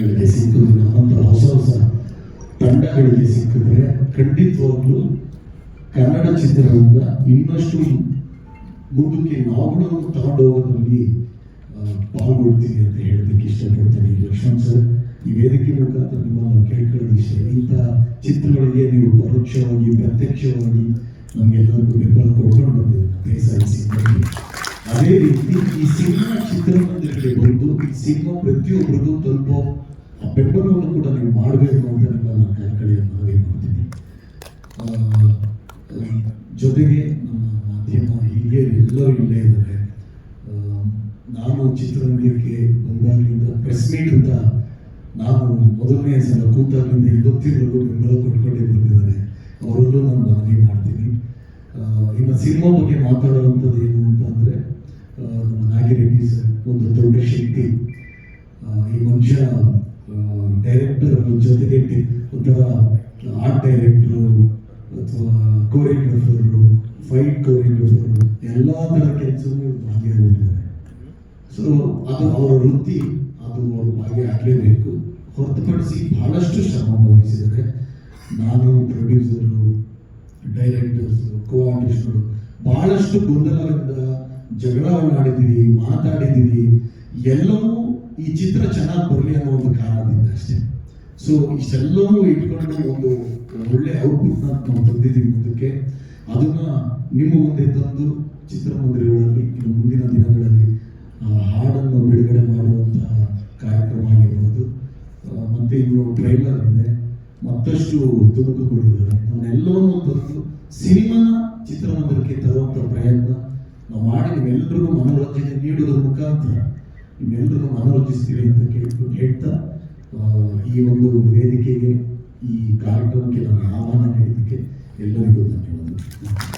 ಗಳಿಗೆ ಸಿಕ್ಕಿದ್ರೆ ಹೊಸ ಹೊಸ ತಂಡಗಳಿಗೆ ಸಿಕ್ಕಿದ್ರೆ ಖಂಡಿತವಾಗ್ಲೂ ಕನ್ನಡ ಚಿತ್ರರಂಗ ಇನ್ನಷ್ಟು ಮುಂದಕ್ಕೆ ನಾವು ತಗೊಂಡು ಹೋಗೋದ್ರಲ್ಲಿ ಪಾಲ್ಗೊಳ್ತೀವಿ ಅಂತ ಹೇಳೋದಕ್ಕೆ ಇಷ್ಟಪಡ್ತೇನೆ. ಲಕ್ಷ್ಮಣ್ ಸರ್, ಈ ವೇದಿಕೆ ಮುಖಾಂತರ ನಿಮ್ಮನ್ನು ಕೇಳ್ಕೊಳ್ಳೋದು ಇಷ್ಟ. ಇಂಥ ಚಿತ್ರಗಳಿಗೆ ನೀವು ಪರೋಕ್ಷವಾಗಿ, ಪ್ರತ್ಯಕ್ಷವಾಗಿ ನಮಗೆಲ್ಲರಿಗೂ ಬೆಂಬಲ ಕೊಡ್ಕೊಂಡು ಬಂದಿದೆ ದೇಸಾಯಿ ಅದೇ ರೀತಿ ಈ ಸಿನಿಮಾ ಚಿತ್ರಮಂದಿರಕ್ಕೆ ಬಂದು, ಈ ಸಿನಿಮಾ ಪ್ರತಿಯೊಬ್ಬರಿಗೂ ತಲುಪೋ ಆ ಬೆಂಬಲವನ್ನು ಕೂಡ ನೀವು ಮಾಡಬೇಕು ಅಂತ ನಿಮ್ಮ ನಾನು ಕಳಕಳಿಯನ್ನು ಮನವಿ ಮಾಡ್ತೀನಿ. ಜೊತೆಗೆ ನಮ್ಮ ಮಾಧ್ಯಮ ಹೀಗೆ ಎಲ್ಲರೂ ಇಲ್ಲೇ ಇದ್ದಾರೆ. ನಾನು ಚಿತ್ರರಂಗಕ್ಕೆ ಬಂದಾಗಲಿಂದ ಪ್ರೆಸ್ ಮೀಟ್ ಅಂತ ನಾನು ಮೊದಲನೇ ಸಲ ಕೂತಾಗಲಿಂದ ಇವತ್ತಿನವರೆಗೂ ಬೆಂಬಲ ಕೊಟ್ಕೊಂಡೇ ಬಂದಿದ್ದಾರೆ ಅವರಲ್ಲೂ ನಾನು ಮನವಿ ಮಾಡ್ತೀನಿ. ಇನ್ನು ಸಿನಿಮಾ ಬಗ್ಗೆ ಮಾತಾಡುವಂಥದ್ದು ಏನು ಅಂತ ಅಂದರೆ ನಮ್ಮ ನಾಗಿರೆಡ್ಡಿ ಸರ್, ಒಂದು ದೊಡ್ಡ ಶಕ್ತಿ. ಈ ಮನುಷ್ಯ ಡೈರೆಕ್ಟರ್ ಜೊತೆಗೆ ಒಂಥರ, ಆರ್ಟ್ ಡೈರೆಕ್ಟ್ರು ಅಥವಾ ಕೋರಿಯೋಗ್ರಫರು ಫೈಟ್ ಕೋರಿಯೋಗ್ರಫರು ಎಲ್ಲ ಥರ ಕೆಲಸವೂ ಭಾಗಿಯಾಗಿಬಿಟ್ಟಿದ್ದಾರೆ ಸೊ ಅದು ಅವರ ವೃತ್ತಿ, ಅದು ಅವರು ಭಾಗಿಯಾಗಲೇಬೇಕು. ಹೊರತುಪಡಿಸಿ ಬಹಳಷ್ಟು ಶ್ರಮ ವಹಿಸಿದ್ದಾರೆ. ನಾನು ಪ್ರೊಡ್ಯೂಸರು ಡೈರೆಕ್ಟರ್ಸ್ ಕೋ ಆರ್ಟಿಸ್ಟ್ಗಳು ಬಹಳಷ್ಟು ಗೊಂದಲಗಳಿಂದ ಮಾಡಿದ್ದೀವಿ ಮಾತಾಡಿದ್ದೀವಿ. ಎಲ್ಲವೂ ಈ ಚಿತ್ರ ಚೆನ್ನಾಗಿ ಬರಲಿ ಅನ್ನೋ ಒಂದು ಕಾರಣದಿಂದ ಅಷ್ಟೇ. ಸೊ ಇಷ್ಟೆಲ್ಲವೂ ಇಟ್ಕೊಂಡು ಒಂದು ಒಳ್ಳೆ ಔಟ್ಪುಟ್ ನಾವು ತಂದಿದ್ದೀವಿ ಮುಂದಕ್ಕೆ. ಅದನ್ನ ನಿಮ್ಮ ಮುಂದೆ ತಂದು ಚಿತ್ರಮಂದಿರಗಳಲ್ಲಿ ಮುಂದಿನ ದಿನಗಳಲ್ಲಿ ಆ, ಹಾಡನ್ನು ಬಿಡುಗಡೆ ಮಾಡುವಂತಹ ಕಾರ್ಯಕ್ರಮ ಆಗಿರ್ಬೋದು. ಮತ್ತೆ ಇನ್ನು ಟ್ರೈಲರ್ ಇದೆ. ಮತ್ತಷ್ಟು ತುಣುಕುಗಳಿದ್ದಾವೆ ಅವನ್ನೆಲ್ಲವನ್ನು ತಂದು ಸಿನಿಮಾ ಚಿತ್ರಮಂದಿರಕ್ಕೆ ತರುವಂಥ ಪ್ರಯತ್ನ ನಾವು ಮಾಡಿ ನಿಮ್ಮೆಲ್ಲರಿಗೂ ಮನೋರಂಜನೆ ನೀಡುವುದರ ಮುಖಾಂತರ ನಿಮ್ಮೆಲ್ಲರಿಗೂ ಮನೋರಂಜಿಸ್ತೀವಿ ಅಂತ ಕೇಳ್ಕೊಂಡು ಹೇಳ್ತಾ ಈ ಒಂದು ವೇದಿಕೆಗೆ ಈ ಕಾರ್ಯಕ್ರಮಕ್ಕೆ ನಾನು ಆಹ್ವಾನ ನೀಡಿದ್ದಕ್ಕೆ ಎಲ್ಲರಿಗೂ ಧನ್ಯವಾದಗಳು.